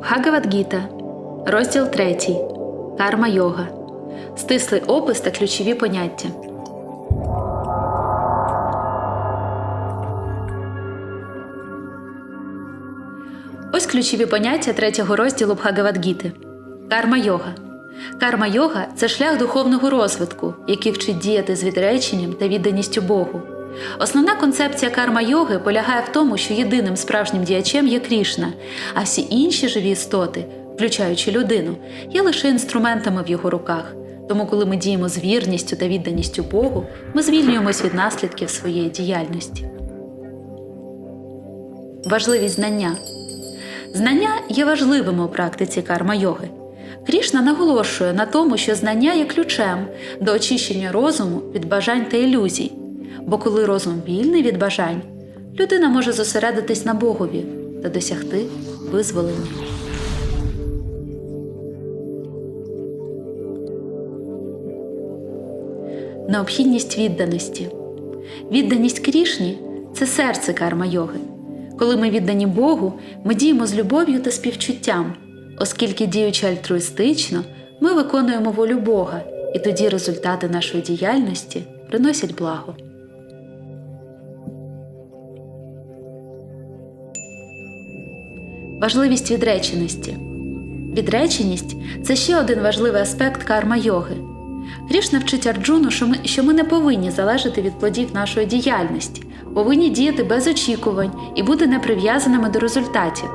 Бхагавадгіта, розділ 3. Карма йога. Стислий опис та ключові поняття. Ось ключові поняття третього розділу Бхагавадгіти. Карма йога. Карма йога це шлях духовного розвитку, який вчить діяти з відреченням та відданістю Богу. Основна концепція карма йоги полягає в тому, що єдиним справжнім діячем є Крішна, а всі інші живі істоти, включаючи людину, є лише інструментами в його руках. Тому, коли ми діємо з вірністю та відданістю Богу, ми звільнюємось від наслідків своєї діяльності. Важливість знання. Знання є важливими у практиці карма йоги. Крішна наголошує на тому, що знання є ключем до очищення розуму від бажань та ілюзій, бо коли розум вільний від бажань, людина може зосередитись на Богові та досягти визволення. Необхідність відданості. Відданість Крішні це серце карма йоги. Коли ми віддані Богу, ми діємо з любов'ю та співчуттям, оскільки діючи альтруїстично, ми виконуємо волю Бога, і тоді результати нашої діяльності приносять благо. Важливість відреченості. Відреченість це ще один важливий аспект карма йоги. Крішна вчить Арджуну, що ми, що ми не повинні залежати від плодів нашої діяльності, повинні діяти без очікувань і бути неприв'язаними до результатів.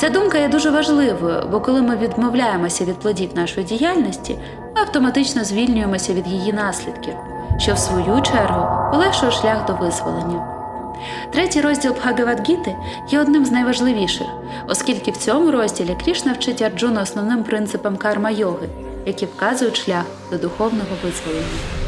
Ця думка є дуже важливою, бо коли ми відмовляємося від плодів нашої діяльності, ми автоматично звільнюємося від її наслідків, що в свою чергу полегшує шлях до визволення. Третій розділ Бхагавадгіти є одним з найважливіших, оскільки в цьому розділі Крішна вчить Арджуну основним принципам карма йоги, які вказують шлях до духовного визволення.